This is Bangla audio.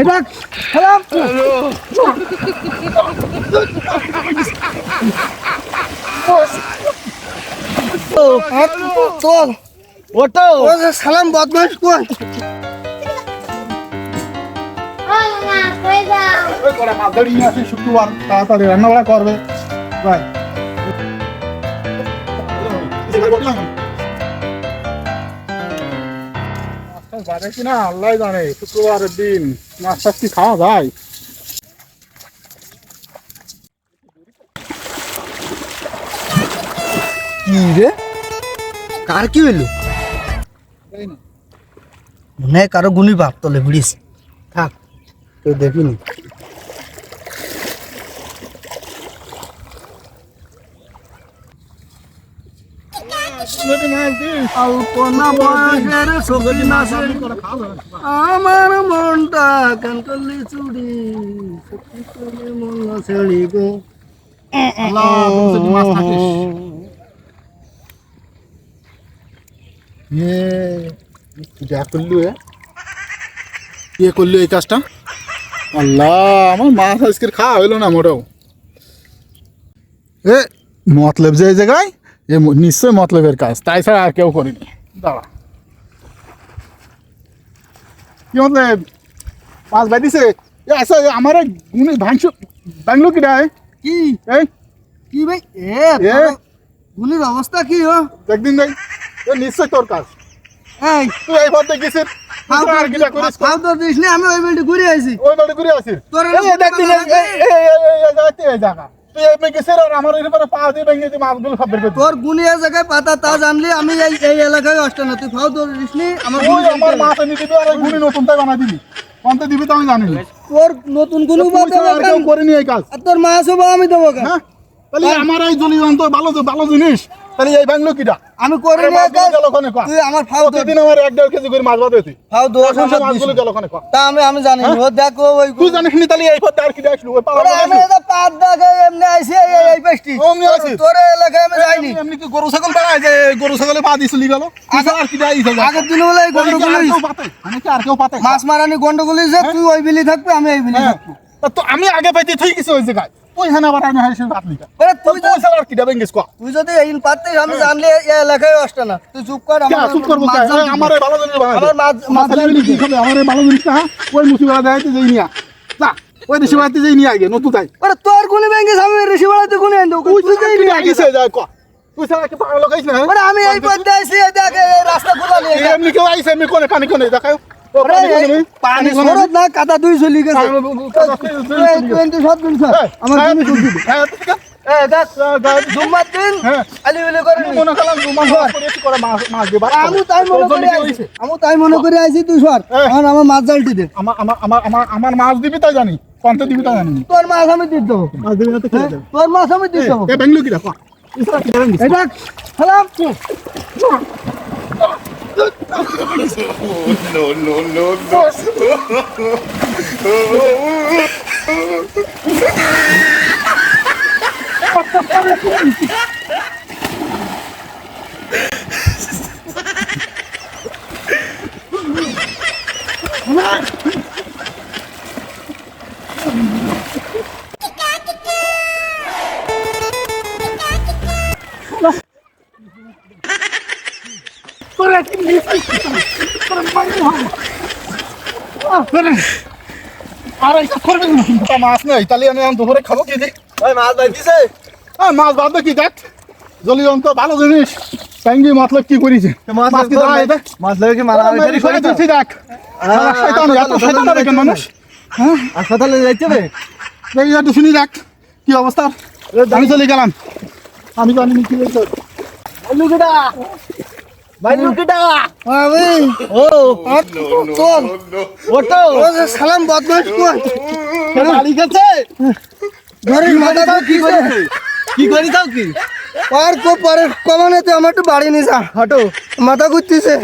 এটা সালাম চল। ওটো। ও যে সালাম বদমাস কই? ওই করে শুক্রবার তাড়াতাড়ি রান্না বাড়া করবে। ভাই বাড়ে কিনা আল্লাহ জানে, শুক্রবারের দিন। মাছ টাছ কি খাওয়া যায়? কি রে? কার কি হইল? কারও গুনি বাপ তলে ভিড়িস থাক, কেউ দেখিনি। আমার মনটা কেন করলি চুরি সত্যি করে মন ছেড়ি গো। ইয়ে যা করলু এ? ইয়ে করলু এই কাজটা? আল্লাহ আমার মাছ আজকে খাওয়া হইল না মোটেও। এ মতলব যে জায়গায়? এ ম- নিশ্চয় মতলবের কাজ তাই ছাড়া আর কেউ করিনি দাঁড়া কি মতলব মাছ বাইদিছে এ আসা আমার গুণে ভাঙছ ভাঙলো কি রায় কি এই কি ভাই এ এ? গুলির অবস্থা কি ও একদিন যাই এ নিশ্চয় তোর কাজ এই তুই এই পথে গেছিস ফাও আর কিটা করিস ফাও তো দিস নি আমি ওই বেলটি ঘুরে আইছি ওই বাড়ি ঘুরে আসিস তোর এই এই দেখ এই আমার জায়গায় পাতা তা জানলি আমি এই এই এলাকায় অষ্ট না। তুই ফাও দিবি আর ওই নতুন তাই বানাই দিবি। কোনটা দিবি তো আমি জানি তোর নতুনগুলো আর কেউ করেনি এই কাজ। তোর মাছ আমি দেবো হ্যাঁ? তাহলে আমার এই জলি ভালো ভালো জিনিস। তাহলে এই ভাঙলো কিটা? আমি করি তুই আমার ফাও প্রতিদিন আমার এক দেড় কেজি করে মাছ বাদ ফাও দিস মাছগুলো গেল ওখানে তা আমি আমি জানি না। ও দেখো ওই তুই জানিস নি তাহলে এই পথে আর কিটা আসলো ওই পাওয়া আমি এটা পাত দেখে এমনি আইছি এই এই- পেস্টি অমনি আইছিস? তোর এলাকায় আমি যাইনি। এমনি কি গরু ছাগল পাড়ায় যে গরু ছাগলে পা দিয়ে চলি গেল? তুই আর কিটা আইছে আগের দিন বলে এই গন্ডগোল আমি কি আর কেউ পাতে? মাছ মারানি গন্ডগোল হইছে, তুই ওই বিলি থাকবি আমি এই বিলি হ্যাঁ। থাকব। তো আমি আগে পাইতে ঠিক গেছি ওই জায়গায়। ওই হানা আবার আমি হাইছে ভাত নিকা ওরে তুই তো আর কিটা বেঙ্গিস কয়া তুই যদি এই পারতিস আমি জানলে এই এলাকায় আসতে না। তুই চুপ কর আমার চুপ করব মাছ কে? জাল এই আমার এই ভালো জিনিস আমার মাছ মাছ মাছ কি খাবে? আমার ভালো জিনিসটা হ্যাঁ? ওই মুসিবেলা দেখাইতে যাই নিয়া যা ওই দেশে বাড়িতে যাই নিয়ে আগে নতুন তাই। ওরে তোর গুনি ব্যাংকে আমি ঋষি বেড়াতে গুনি আনতে? তুই তুই যাই নিয়ে আগে আগে যায় কয়া তুই ছাড়া কি পাগল লাগাইছ না ওরে আমি এই পথে আইছি এই রাস্তা খোলা নেই এমনি কেউ আইছে এমনি কোনে পানি কোনে দেখাও ও ওরে পানি সরত না কাদা দুই চলি গেছে। আমার হ্যাঁ, হ্যাঁ, হ্যাঁ। মাছ জালটি দে। আমার মাছ দিবি তাই জানি। কন্তে দিবি তাই জানি। তোর মাছ আমি দিয়ে দেবো। মাছ দিবি না দেবো? তোর মাছ আমি দিয়ে দেবো। বেঙ্গলু কি দেখো ইসরা কি বেঙ্গলু এই দেখ সালাম মাছ নেই তাহলে আমি এখন দুপুরে খাব কি দি ওই মাছ ভাই দিছে? হ্যাঁ মাছ বাদ কি দেখ। ভালো জিনিস। ট্যাঙ্গি মতলব কি করিছে? মাছ কি দাঁড়ায় দেখ মাছ লাগে কি মারা হইছে শয়তান তুই দেখ। শয়তান এত শয়তান হবে কেন মানুষ? হ্যাঁ? হাসপাতালে যাইতে হবে? দেখি একটু শুনি দেখ। কি অবস্থা? আমি চলে গেলাম। আমি ও যে সালাম বদমাস কই বাড়ি গেছে? ঘরের মাথা দাও কি করে? কি? করি তাও কি? আর কো পরে কমানেতে আমার একটু বাড়ি নিয়ে যা হটো। মাথা ঘুরতেছে।